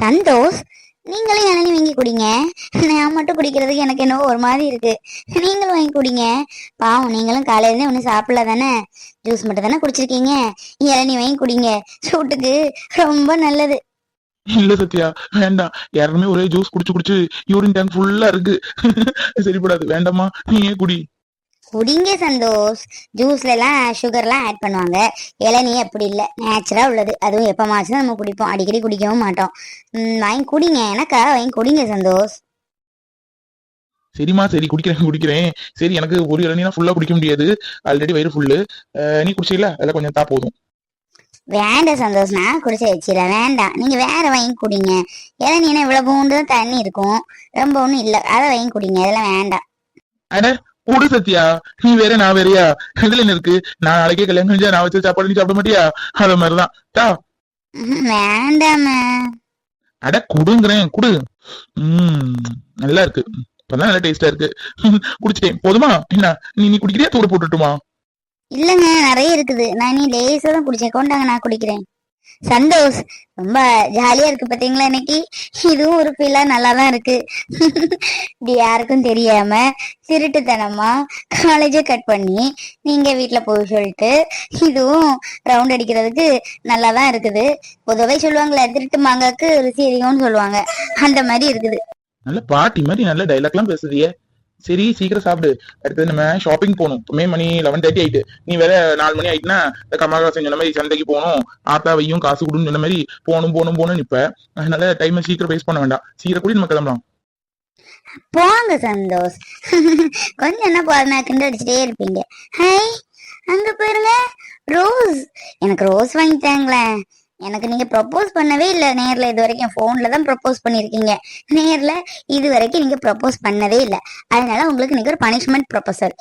சந்தோஷ் நீங்களும் இளநீ வாங்கி குடிங்க. நான் மட்டும் குடிக்கிறதுக்கு எனக்கு என்னவோ ஒரு மாதிரி இருக்கு. நீங்களும் வாங்கி குடிங்க. பாவம் நீங்களும் காலையிலேருந்து ஒன்றும் சாப்பிடல தானே ஜூஸ் மட்டும் தானே குடிச்சிருக்கீங்க? இளநீ வாங்கி குடிங்க. சூட்டுக்கு ரொம்ப நல்லது. இல்ல சத்யா வேண்டாம். யாருமே ஒரே ஜூஸ் குடிச்சு குடிச்சு யூரின் டேங்க் ஃபுல்லா இருக்கு. சரிப்படாது. வேண்டாமா நீயே குடி. குடிங்க சந்தோஷ். ஜூஸ்ல எல்லாம் சுகர்லாம் ஆட் பண்ணுவாங்க. இளநீ அப்படி இல்லை. நேச்சுரா உள்ளது. அதுவும் எப்பமாச்சும் நம்ம குடிப்போம். அடிக்கடி குடிக்கவும் மாட்டோம். வாங்கி குடிங்க. எனக்கா? வாங்கி குடிங்க சந்தோஷ். சரிம்மா சரி குடிக்கிறேன் குடிக்கிறேன். சரி எனக்கு ஒரு இளநீனா ஃபுல்லா குடிக்க முடியாது. ஆல்ரெடி வயிறு ஃபுல்லு நீ குடிச்சீங்களா அதெல்லாம் கொஞ்சம் தா போதும். வேண்டாம் சந்தோஷ். நான் குடிச்சு வச்சிடறேன் வேண்டாம். நீங்க வேற வாங்கி குடிங்க. இளநீனா இவ்வளவு பூண்டு தண்ணி இருக்கும். ரொம்ப ஒண்ணும் இல்ல. அதை வாங்கி குடிங்க. அதெல்லாம் வேண்டாம். அட குடு சத்யா. நீ வேற நான் வேறயா? இதுல என்ன இருக்கு? நான் நாளைக்கே கல்யாணம் செஞ்சா நான் வச்ச சாப்பாடு நீ சாப்பிட மாட்டியா? அத மாதிரிதான். தா. வேண்டாமே அட குடுங்கிறேன் குடு. உம் நல்லா இருக்கு. இப்பதான் நல்லா டேஸ்டா இருக்கு. குடிச்சிட்டேன். போதுமா? என்ன நீ நீ குடிக்கிறியா? தூர போட்டுட்டுமா? இல்லங்க நிறைய இருக்குது. நான் நீ லேசா தான் குடிச்சேன். கொண்டாங்க நான் குடிக்கிறேன். சந்தோஷ் ரொம்ப ஜாலியா இருக்கு பாத்தீங்களா இன்னைக்கு? இதுவும் ஒரு ஃபீலா நல்லா தான் இருக்கு. இப்படி யாருக்கும் தெரியாம திருட்டுத்தனமா காலேஜை கட் பண்ணி நீங்க வீட்டுல போய் சொல்லிட்டு இதுவும் ரவுண்ட் அடிக்கிறதுக்கு நல்லா தான் இருக்குது. பொதுவாக சொல்லுவாங்களே திருட்டு மாங்காக்கு ருசி அதிகம்னு சொல்லுவாங்க. அந்த மாதிரி இருக்குது. நல்ல பாட்டி மாதிரி நல்ல டைலாக்லாம் பேசுதியே. சரி சீக்கிரம் சாப்பிடு. அடுத்தது நம்ம ஷாப்பிங் போகணும். இப்பமே மணி லெவன் தேர்ட்டி ஆயிட்டு. நீ வேற நாலு மணி ஆயிட்டுனா இந்த கமலஹாசன் சொன்ன மாதிரி சந்தைக்கு போகணும். ஆத்தாவையும் காசு கொடுன்னு சொன்ன மாதிரி போகணும் போகணும் போகணும் நிப்ப அதனால டைமை சீக்கிரம் வேஸ்ட் பண்ண வேண்டாம். சீக்கிரம் கூடி நம்ம கிளம்பலாம். போங்க சந்தோஷ். கொஞ்சம் என்ன போதுனா கிண்ட அடிச்சுட்டே இருப்பீங்க. ஹை அங்க பாருங்க ரோஸ். எனக்கு ரோஸ் வாங்கி தாங்களேன் எனக்கு நீங்க ப்ரப்போஸ் பண்ணவே இல்லை. நேர்ல இது வரைக்கும் ஃபோன்ல தான் ப்ரப்போஸ் பண்ணிருக்கீங்க. நேர்ல இது வரைக்கும் நீங்க ப்ரப்போஸ் பண்ணவே இல்லை. அதனால உங்களுக்கு நீங்க ஒரு பனிஷ்மெண்ட் ப்ரொபோசல்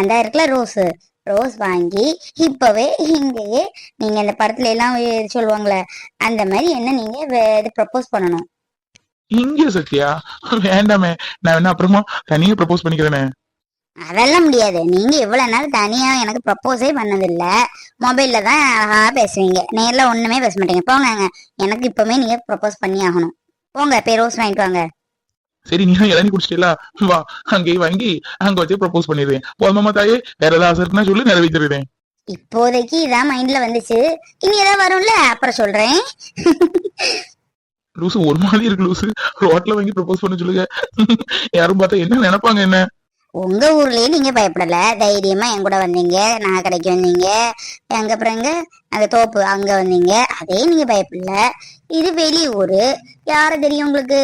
அந்த இருக்குல்ல ரோஸ் ரோஸ் வாங்கி இப்பவே இங்கேயே நீங்க இந்த படத்துல எல்லாம் சொல்லுவாங்களே அந்த மாதிரி என்ன நீங்க இது ப்ரப்போஸ் பண்ணணும். இங்க சத்யா வேண்டாமே. நான் வேணா அப்புறமா தனியா ப்ரப்போஸ் பண்ணிக்கிறேனே? அதெல்லாம் முடியாது. நீங்க இவ்வளவு நாள் தனியா எனக்கு ப்ரப்போஸே பண்ணதில்ல. மொபைல்ல தான் அழகா பேசுவீங்க. நேர்ல ஒண்ணுமே பேச மாட்டீங்க. போங்க எனக்கு இப்பவுமே நீங்க ப்ரப்போஸ் பண்ணி ஆகணும். போங்க போய் ரோஸ் வாங்கிட்டு வாங்க. சரி நீ இளநீ குடிச்சிட்டா வா அங்கேயே வாங்கி அங்க வச்சு ப்ரப்போஸ் பண்ணிடுறேன். போதுமாமா தாயே? வேற ஏதாவது ஆசை இருக்குன்னா சொல்லி நிறைவேற்றிடுறேன். இப்போதைக்கு இதான் மைண்ட்ல வந்துச்சு. இனி ஏதாவது வரும்ல? அப்புறம் சொல்றேன். லூசு ஒரு மாதிரி இருக்கு லூசு. ரோட்ல வாங்கி ப்ரப்போஸ் பண்ண சொல்லுங்க. யாரும் பார்த்தா என்ன நினைப்பாங்க என்ன? உங்க ஊர்லயே நீங்க பயப்படல. தைரியமா என் கூட வந்தீங்க. நகை கடைக்கு வந்தீங்க. எங்க அப்புறம் எங்க அந்த தோப்பு அங்க வந்தீங்க. அதே நீங்க பயப்படல. இது வெளியூர் யாரை தெரியும் உங்களுக்கு?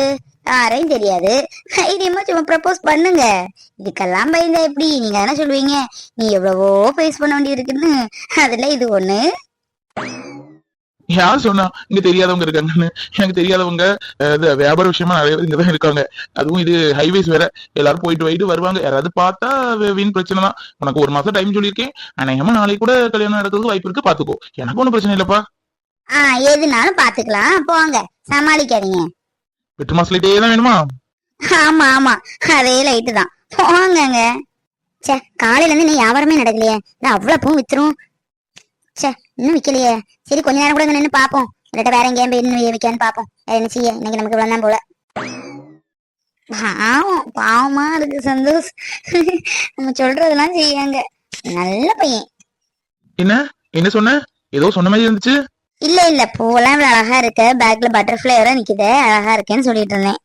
யாரையும் தெரியாது. தைரியமா சும்மா ப்ரப்போஸ் பண்ணுங்க. இதுக்கெல்லாம் பயந்தா எப்படி? நீங்க தானே சொல்லுவீங்க. நீ எவ்வளவோ ஃபேஸ் பண்ண வேண்டியது இருக்குன்னு. அதுல இது ஒண்ணு. யார் சொன்னா இங்க தெரியாதவங்க இருக்காங்கன்னு? எனக்கு தெரியாதவங்க வியாபார விஷயமா நிறைய பேர் இங்கதான் இருக்காங்க. அதுவும் இது ஹைவேஸ் வேற. எல்லாரும் போயிட்டு போயிட்டு வருவாங்க. யாராவது பார்த்தா வீண் பிரச்சனை தான். உனக்கு ஒரு மாசம் டைம் சொல்லியிருக்கேன். அநேகமா நாளைக்கு கூட கல்யாணம் நடக்கிறதுக்கு வாய்ப்பு இருக்கு. பாத்துக்கோ எனக்கு ஒண்ணும் பிரச்சனை இல்லப்பா. ஆ எதுனாலும் பாத்துக்கலாம் போங்க. சமாளிக்காதீங்க. எட்டு மாசத்துலட்டே தான் வேணுமா? ஆமா ஆமா. அதே லைட்டு தான். போங்கங்க. ச்சே காலையில இருந்து இன்னும் வியாபாரமே நடக்கலையே. அவ்வளவு பூ வித்துரும். ச்சே. இன்னும் விக்கலையே. சரி கொஞ்ச நேரம் கூட நின்னு பாப்போம். இல்லாட்ட வேற எங்கேயும் போய் இன்னும் விற்கான்னு பாப்போம். என்ன செய்ய? இன்னைக்கு நமக்கு தான் போல. பாவம் பாவமா இருக்கு சந்தோஷ். நம்ம சொல்றதெல்லாம் செய்யாங்க நல்ல பையன். என்ன? என்ன சொன்ன? ஏதோ சொன்ன மாதிரி இருந்துச்சு. இல்ல இல்ல பூவெல்லாம் இவ்வளவு அழகா இருக்கு. பேக்ல பட்டர்ஃபிளை வர நிக்குது. அழகா இருக்கேன்னு சொல்லிட்டு இருந்தேன்.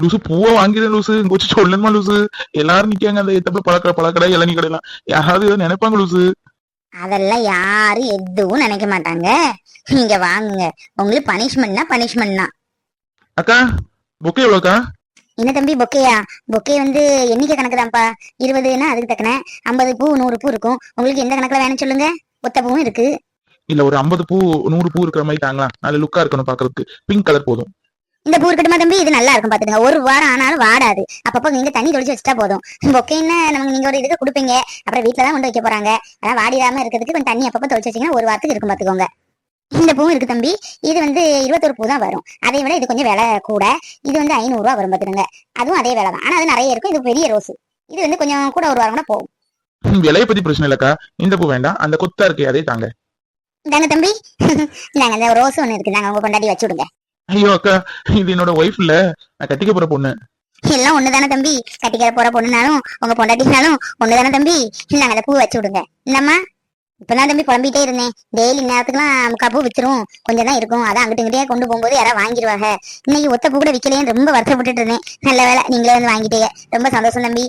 லூசு பூவை வாங்கிடுறேன் லூசு. இங்க வச்சு சொல்லணுமா லூசு? எல்லாரும் நிக்காங்க அந்த எத்தப்ப பழக்கடை பழக்கடை இளநீ கடையெல்லாம். யாராவது நினைப்பாங்க லூசு. அதெல்லாம் யாரும் எதுவும் நினைக்க மாட்டாங்க. நீங்க வாங்குங்க. உங்களுக்கு பனிஷ்மெண்ட்னா பனிஷ்மெண்ட் தான். அக்கா புக்கே எவ்வளோக்கா என்ன தம்பி பொக்கையா பொக்கே வந்து எண்ணிக்கை கணக்கு தான்ப்பா இருபதுன்னா அதுக்கு தக்கன. ஐம்பது பூ நூறு பூ இருக்கும். உங்களுக்கு எந்த கணக்குல வேணும்னு சொல்லுங்க. ஒத்த பூவும் இருக்கு. இல்ல ஒரு ஐம்பது பூ நூறு பூ இருக்கிற மாதிரி தாங்களா நல்ல லுக்கா இருக்கணும் பாக்குறதுக்கு. பிங்க் கலர் போதும். இந்த பூ இருக்கட்டுமா தம்பி? இது நல்லா இருக்கும் பாத்துங்க ஒரு வாரம் ஆனாலும் வாடாது. அப்பப்போ நீங்க தண்ணி தொளிச்சு வச்சுட்டா போதும். பொக்கைன்னா நமக்கு நீங்க ஒரு இதுக்கு கொடுப்பீங்க. அப்புறம் வீட்டுல தான் கொண்டு வைக்க போறாங்க. அதான் வாடிடாம இருக்கிறதுக்கு கொஞ்சம் தண்ணி அப்பப்போ தொளிச்சு வச்சீங்கன்னா ஒரு வாரத்துக்கு இருக்கும் பாத்துக்கோங்க இந்த பூவும் இருக்கு தம்பி. இது வந்து இருபத்தொரு பூ தான் வரும். அதை விட இது கொஞ்சம் விலை கூட. இது வந்து ஐநூறு ரூபா வரும் பாத்துக்கோங்க அதுவும் அதே விலை தான். ஆனா அது நிறைய இருக்கும். இது பெரிய ரோஸ். இது வந்து கொஞ்சம் கூட ஒரு வாரம் கூட போகும். விலைய பத்தி பிரச்சனை இல்லக்கா இந்த பூ வேண்டாம். அந்த கொத்தா இருக்கு அதே தாங்க. இந்தாங்க தம்பி. இந்தாங்க இந்த ரோஸ் ஒண்ணு இருக்கு. நாங்க உங்க கொண்டாடி வச்சு விடுங்க. ஐயோ அக்கா இது என்னோட ஒய்ஃப் இல்ல. நான் கட்டிக்க போற பொண்ணு. எல்லாம் ஒண்ணுதானே தம்பி. கட்டிக்கிற போற பொண்ணுனாலும் உங்க பொண்டாட்டினாலும் ஒண்ணுதானே தம்பி. நாங்க அதை பூ வச்சு விடுங்க. என்னம்மா? இப்பதான் தம்பி புலம்பிட்டே இருந்தேன். டெய்லி நேரத்துக்குலாம் முக்கா பூ வித்துரும். கொஞ்சம் தான் இருக்கும். அதான் அங்கிட்டு இங்கிட்டே கொண்டு போகும்போது யாராவது வாங்கிடுவாங்க இன்னைக்கு ஒத்த பூ கூட விக்கலையேன்னு ரொம்ப வருத்தப்பட்டுட்டு இருந்தேன். நல்ல வேலை நீங்களே வந்து வாங்கிட்டீங்க. ரொம்ப சந்தோஷம் தம்பி.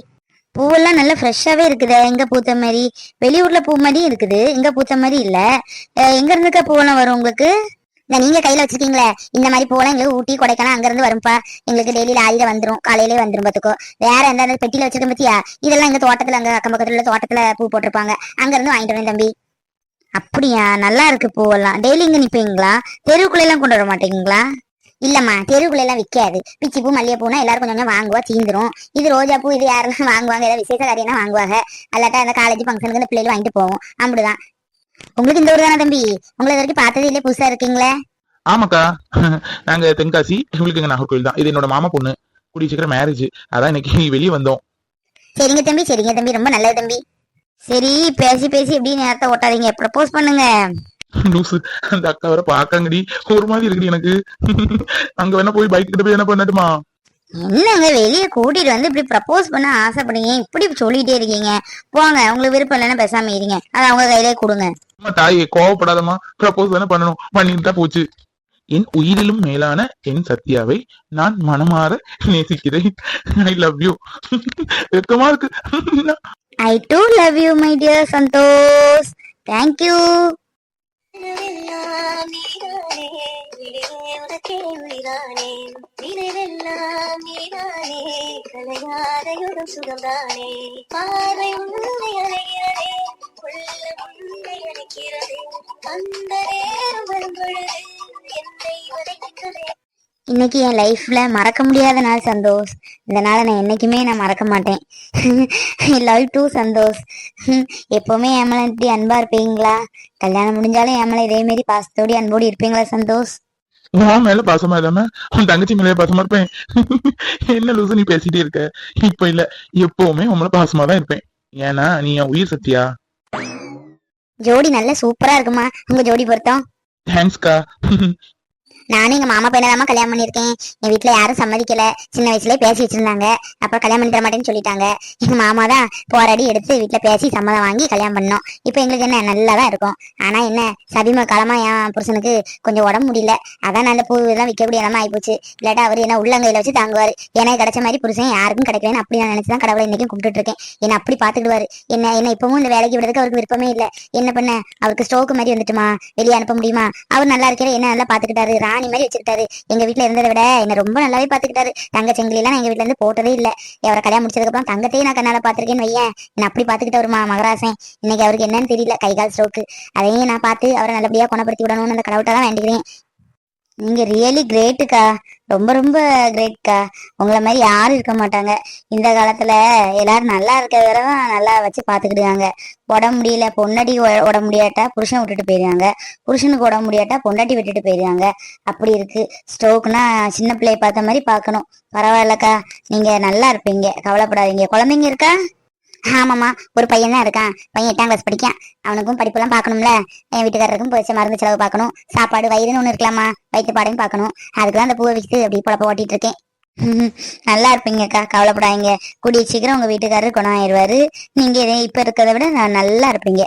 பூவெல்லாம் நல்லா ஃப்ரெஷ்ஷாவே இருக்குது. எங்க பூத்த மாதிரி. வெளியூர்ல பூ மாதிரி இருக்குது. இங்க பூத்த மாதிரி இல்ல. அஹ் எங்க இருந்துக்கா பூவெல்லாம் வரும் உங்களுக்கு? இந்த நீங்க கையில வச்சிருக்கீங்களே இந்த மாதிரி பூவெல்லாம் எங்களுக்கு ஊட்டி கொடைக்கானல் அங்க இருந்து வரும்பா. எங்களுக்கு டெய்லி லாரியில வந்துரும் காலையிலே வந்துரும் பாத்துக்கோ. வேற எந்த பெட்டியில வச்சிருக்க பத்தியா? இதெல்லாம் எங்க தோட்டத்துல அங்க அக்கம் பக்கத்துல உள்ள தோட்டத்துல பூ போட்டிருப்பாங்க. அங்க இருந்து வாங்கிட்டு வரேன் தம்பி. அப்படியா? நல்லா இருக்கு பூவெல்லாம். டெய்லி இங்க நிப்பீங்களா? தெருவுக்குள்ள எல்லாம் கொண்டு வர மாட்டீங்களா? இல்லம்மா தெருவுக்குள்ள எல்லாம் விக்காது. பிச்சி பூ மல்லிகை பூனா எல்லாரும் கொஞ்சம் கொஞ்சம் வாங்குவா தீந்துரும். இது ரோஜா பூ இது யாரெல்லாம் வாங்குவாங்க ஏதாவது விசேஷ காரியம்னா வாங்குவாங்க. அல்லாட்டா அந்த காலேஜ் ஃபங்க்ஷனுக்கு இந்த பிள்ளைகள் வாங்கிட்டு போவோம். அப்படிதான். உங்களுக்கு இந்த ஊர் தானே தம்பி? உங்களை இது வரைக்கும் பார்த்ததே இல்லையே புதுசா இருக்கீங்களே? ஆமாக்கா. நாங்க தென்காசி எங்களுக்கு எங்க நாகர்கோவில் தான். இது என்னோட மாமா பொண்ணு. கூடிய சீக்கிரம் மேரேஜ் அதான் இன்னைக்கு வெளியே வந்தோம். சரிங்க தம்பி சரிங்க தம்பி. ரொம்ப நல்லது தம்பி. சரி பேசி பேசி எப்படி நேரத்தை ஓட்டாதீங்க? ப்ரப்போஸ் பண்ணுங்க. லூசு. அந்த அக்கா வர பாக்காங்கடி ஒரு மாதிரி இருக்குடி எனக்கு. அங்க வேணா போய் பைக் கிட்ட போய் என்ன பண்ணட்டுமா? என்னங்க வெளியே கூட்டிட்டு வந்து இப்படி ப்ரப்போஸ் பண்ண ஆசைப்படுங்க இப்படி சொல்லிட்டே இருக்கீங்க? போங்க உங்களுக்கு விருப்பம் இல்லைன்னா பேசாம இருங்க. அதை அவங்க கையிலே கொடுங்க. அம்மா தாயே கோவப்படாதம்மா. ப்ரப்போஸ் தானே பண்ணணும். பண்ணிட்டு தான் போச்சு. என் உயிரிலும் மேலான என் சத்யாவை நான் மனமாற நேசிக்கிறேன். ஐ லவ் யூ வெக்கமா இருக்கு. I do love you my dear Santhosh thank you விழியே நினைவெல்லாம் நீதானே சுகம்தானே பார்வை உன்னை அழைகிறதே உன்னை அந்த நேரம் வரும் பொழுது என்னை இன்னைக்கு என் லைஃப்ல மறக்க முடியாத நாள் சந்தோஷ். இந்த நாளை நான் என்னைக்குமே நான் மறக்க மாட்டேன். Love to Santhosh. எப்பவுமே என் இப்படி அன்பா இருப்பீங்களா? கல்யாணம் முடிஞ்சாலும் ஏமலை மேல இதே மாதிரி அன்போடி இருப்பீங்களா சந்தோஷ்? உன் மேல பாசமா இல்லாம உன் தங்கச்சி மேல பாசமா இருப்பேன். என்ன லூசு நீ பேசிட்டே இருக்க? இப்ப இல்ல. எப்பவுமே மேல பாசமா தான் இருப்பேன். ஏன்னா நீ என் உயிர் சத்யா ஜோடி நல்ல சூப்பரா இருக்குமா? உங்க ஜோடி பொருத்தம். தேங்க்ஸ்க்கா நானும் எங்க மாமா பையனை தான் கல்யாணம் பண்ணியிருக்கேன். என் வீட்ல யாரும் சம்மதிக்கல. சின்ன வயசுலயே பேசி வச்சிருந்தாங்க. அப்புறம் கல்யாணம் பண்ணி தர மாட்டேன்னு சொல்லிட்டாங்க. எங்க மாமா தான் போராடி எடுத்து வீட்டுல பேசி சம்மதம் வாங்கி கல்யாணம் பண்ணோம். இப்போ எங்களுக்கு என்ன நல்லா தான் இருக்கும். ஆனா என்ன சபிம காலமா என் புருஷனுக்கு கொஞ்சம் உடம்பு முடியல. அதான் நல்ல அந்த பூ எல்லாம் விற்கக்கூடிய இடமா ஆயிப்போச்சு. இல்லாட்டா அவர் என்ன உள்ளங்கையில வச்சு தாங்குவாரு. எனக்கு கிடைச்ச மாதிரி புருஷன் யாருக்கும் கிடைக்கலன்னு அப்படி நான் நினைச்சுதான் கடவுளை இன்னைக்கும் கும்பிட்டு இருக்கேன் என்ன அப்படி பாத்துக்கிடுவாரு என்ன என்ன இப்பவும் இந்த வேலைக்கு விடுறதுக்கு அவருக்கு விருப்பமே இல்ல. என்ன பண்ண அவருக்கு ஸ்ட்ரோக் மாதிரி வந்துட்டுமா? வெளியே அனுப்ப முடியுமா? அவர் நல்லா இருக்கிற என்ன நல்லா பாத்துக்கிட்டாரு ராணி மாதிரி வச்சிருக்காரு. எங்க வீட்டுல இருந்ததை விட என்ன ரொம்ப நல்லாவே பாத்துக்கிட்டாரு தங்க செங்கிலாம் எல்லாம் எங்க வீட்டுல இருந்து போட்டதே இல்ல. அவரை கல்யாணம் முடிச்சதுக்கு அப்புறம் தங்கத்தையும் நான் கண்ணால பாத்திருக்கேன்னு வையேன். என்ன அப்படி பாத்துக்கிட்ட ஒரு மகராசன். இன்னைக்கு அவருக்கு என்னன்னு தெரியல. கை கால் ஸ்ட்ரோக்கு அதையும் நான் பார்த்து அவரை நல்லபடியா குணப்படுத்தி விடணும்னு அந்த கடவுட்டை தான் வேண்டிக்கிறேன் நீங்க ரியலி கிரேட்டுக்கா ரொம்ப ரொம்ப கிரேட்க்கா உங்களை மாதிரி யாரும் இருக்க மாட்டாங்க. இந்த காலத்துல எல்லாரும் நல்லா இருக்க தான் நல்லா வச்சு பாத்துக்கிடுவாங்க உடம்பு முடியல பொண்டாட்டி உடம்பு முடியாட்டா புருஷன் விட்டுட்டு போயிடுவாங்க. புருஷனுக்கு உடம்பு முடியாட்டா பொண்டாட்டி விட்டுட்டு போயிடுவாங்க. அப்படி இருக்கு. ஸ்ட்ரோக்னா சின்ன பிள்ளைய பார்த்த மாதிரி பார்க்கணும். பரவாயில்லக்கா. நீங்க நல்லா இருப்பீங்க. கவலைப்படாதீங்க. குழந்தைங்க இருக்கா? ஆமாம்மா ஒரு பையன் தான் இருக்கான். பையன் எட்டாம் கிளாஸ் படிக்கான் அவனுக்கும் படிப்பெல்லாம் பார்க்கணும்ல. என் வீட்டுக்காரருக்கும் போச்சு மருந்து செலவு பார்க்கணும். சாப்பாடு வயிறுன்னு ஒன்று இருக்கலாமா? வயிற்று பாடையும் பார்க்கணும். அதுக்கெல்லாம் அந்த பூவை விற்று அப்படி பொழப்ப ஓட்டிட்டு இருக்கேன். நல்லா இருப்பீங்கக்கா கவலைப்படாதீங்க. கூடிய சீக்கிரம் உங்க வீட்டுக்காரர் குணம் ஆயிடுவாரு நீங்க இதே- இப்ப இருக்கிறத விட நான் நல்லா இருப்பீங்க.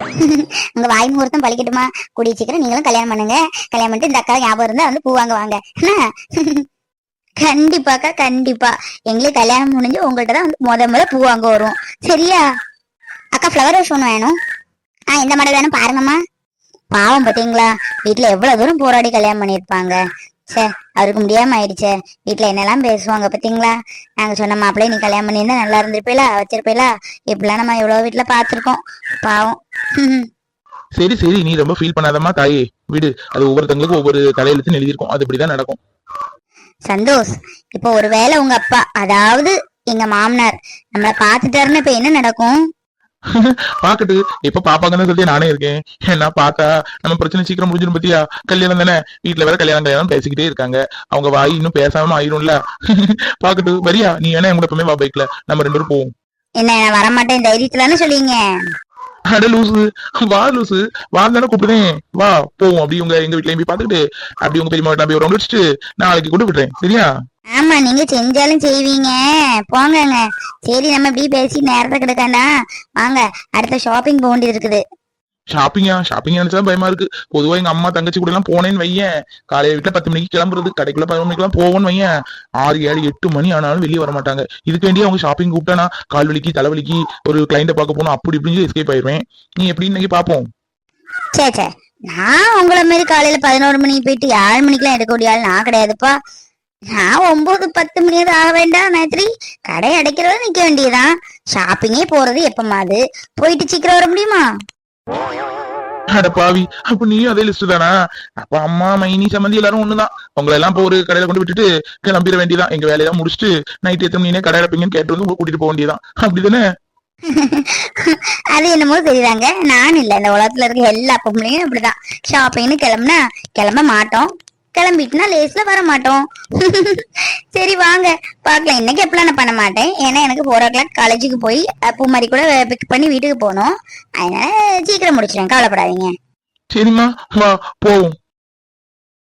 உங்க வாய் முகூர்த்தம் பழிக்கட்டுமா? கூடிய சீக்கிரம் நீங்களும் கல்யாணம் பண்ணுங்க. கல்யாணம் பண்ணிட்டு இந்த அக்கா ஞாபகம் இருந்தா வந்து பூ வாங்க வாங்க என்ன? கண்டிப்பாக்கா கண்டிப்பா. எங்களுக்கு கல்யாணம் முடிஞ்சு உங்கள்கிட்ட தான் வந்து முத முத பூ வாங்க வரும். சரியா? அக்கா ஃப்ளவர் வாஷ் ஒன்று வேணும். ஆ இந்த மாடல் வேணும். பாருங்கம்மா பாவம் பார்த்தீங்களா வீட்டில் எவ்வளோ தூரம் போராடி கல்யாணம் பண்ணியிருப்பாங்க. சே அவருக்கு முடியாம ஆயிடுச்சே. வீட்டில் என்னெல்லாம் பேசுவாங்க பார்த்தீங்களா நாங்கள் சொன்ன மாப்பிள்ளைய நீ கல்யாணம் பண்ணியிருந்தா நல்லா இருந்திருப்பீல வச்சிருப்பீலா இப்படிலாம் நம்ம எவ்வளோ வீட்டில் பார்த்துருக்கோம் பாவம். சரி சரி. நீ ரொம்ப ஃபீல் பண்ணாதம்மா தாயே. வீடு. அது ஒவ்வொருத்தங்களுக்கும் ஒவ்வொரு தலையெழுத்துன்னு எழுதியிருக்கும். அது இப்படிதான் நடக்கும். சந்தோஷ் இப்போ ஒருவேளை உங்க அப்பா அதாவது எங்க மாமனார் நம்மள பாத்துட்டாருன்னு இப்ப என்ன நடக்கும்? பாக்கட்டு இப்ப பாப்பாங்கன்னு சொல்லி நானே இருக்கேன். என்ன பார்த்தா நம்ம பிரச்சனை சீக்கிரம் முடிஞ்சிடும் பத்தியா? கல்யாணம் தானே? வீட்டுல வேற கல்யாணம் கல்யாணம் பேசிக்கிட்டே இருக்காங்க. அவங்க வாய் இன்னும் பேசாம ஆயிரும்ல? பாக்கட்டு வரியா? நீ வேணா என் கூட எப்பவுமே வா பைக்ல நம்ம ரெண்டு பேரும் போவோம். என்ன வரமாட்டேன். தைரியத்துலன்னு சொல்லிங்க அட லூசு. வா லூசு. வா தானே வா போவோம். அப்படி உங்க எங்க வீட்லயும் போய் பாத்துக்கிட்டு அப்படி உங்க பெரியம்மா வீட்டுல போய் ஒரு ரவுண்ட் நாளைக்கு கொண்டு விடுறேன் சரியா? ஆமா நீங்க செஞ்சாலும் செய்வீங்க. போங்கங்க. சரி நம்ம இப்படி பேசி நேரத்தை கிடக்காண்டா வாங்க அடுத்த ஷாப்பிங் போக வேண்டியது இருக்குது. ஷாப்பிங்கா ஷாப்பிங் நினைச்சா பயமா இருக்கு. பொதுவா எங்க அம்மா தங்கச்சி கூட எல்லாம் போனேன்னு வையேன். காலையில வீட்டுல பத்து மணிக்கு கிளம்புறது கடைக்குள்ள பதினொரு மணிக்கெல்லாம் போவோம்னு வையேன். ஆறு ஏழு எட்டு மணி ஆனாலும் வெளியே வர மாட்டாங்க இதுக்கு வேண்டிய அவங்க ஷாப்பிங் கூப்பிட்டானா கால் வலிக்கு தலைவலிக்கு ஒரு கிளைண்ட பார்க்க போனோம் அப்படி இப்படின்னு எஸ்கேப் ஆயிருவேன். நீ எப்படி இன்னைக்கு பாப்போம் சே சே நான் உங்களை மாதிரி காலையில பதினோரு மணிக்கு போயிட்டு ஏழு மணிக்கெல்லாம் எடுக்கக்கூடிய ஆள் நான் கிடையாதுப்பா. நான் ஒன்பது பத்து மணியாவது ஆக வேண்டாம் நேத்ரி கடை அடைக்கிறவரை நிக்க வேண்டியதுதான். ஷாப்பிங்கே போறது எப்பமாது போயிட்டு சீக்கிரம் வர முடியுமா? அட பாவி அப்ப நீயும் அதே லிஸ்ட் தானா? அப்ப அம்மா மைனி சம்மந்தி எல்லாரும் ஒண்ணுதான். உங்களை எல்லாம் இப்போ ஒரு கடையில கொண்டு விட்டுட்டு கிளம்பிட வேண்டியதான் எங்க வேலையெல்லாம் முடிச்சுட்டு நைட் எத்தனை மணினே கடை அடைப்பீங்கன்னு கேட்டு வந்து கூட்டிட்டு போக வேண்டியதான் அப்படிதானே? அது என்னமோ சரிதாங்க நான் இல்ல இந்த உலகத்துல இருக்க எல்லா பொம்பளையும் அப்படிதான். ஷாப்பிங்னு கிளம்புனா கிளம்ப மாட்டோம். கிளம்பிட்டுனா லேஸ்ல வர மாட்டோம் சரி வாங்க. பார்க்கலாம். இன்னைக்கு எப்பலாம் நான் பண்ண மாட்டேன். ஏன்னா எனக்கு ஃபோர் ஓ கிளாக் காலேஜுக்கு போய் பூ மாதிரி கூட பிக் பண்ணி வீட்டுக்கு போகணும். அதனால சீக்கிரம் முடிச்சிடுறேன் கவலைப்படாதீங்க. சரிம்மா போவோம்.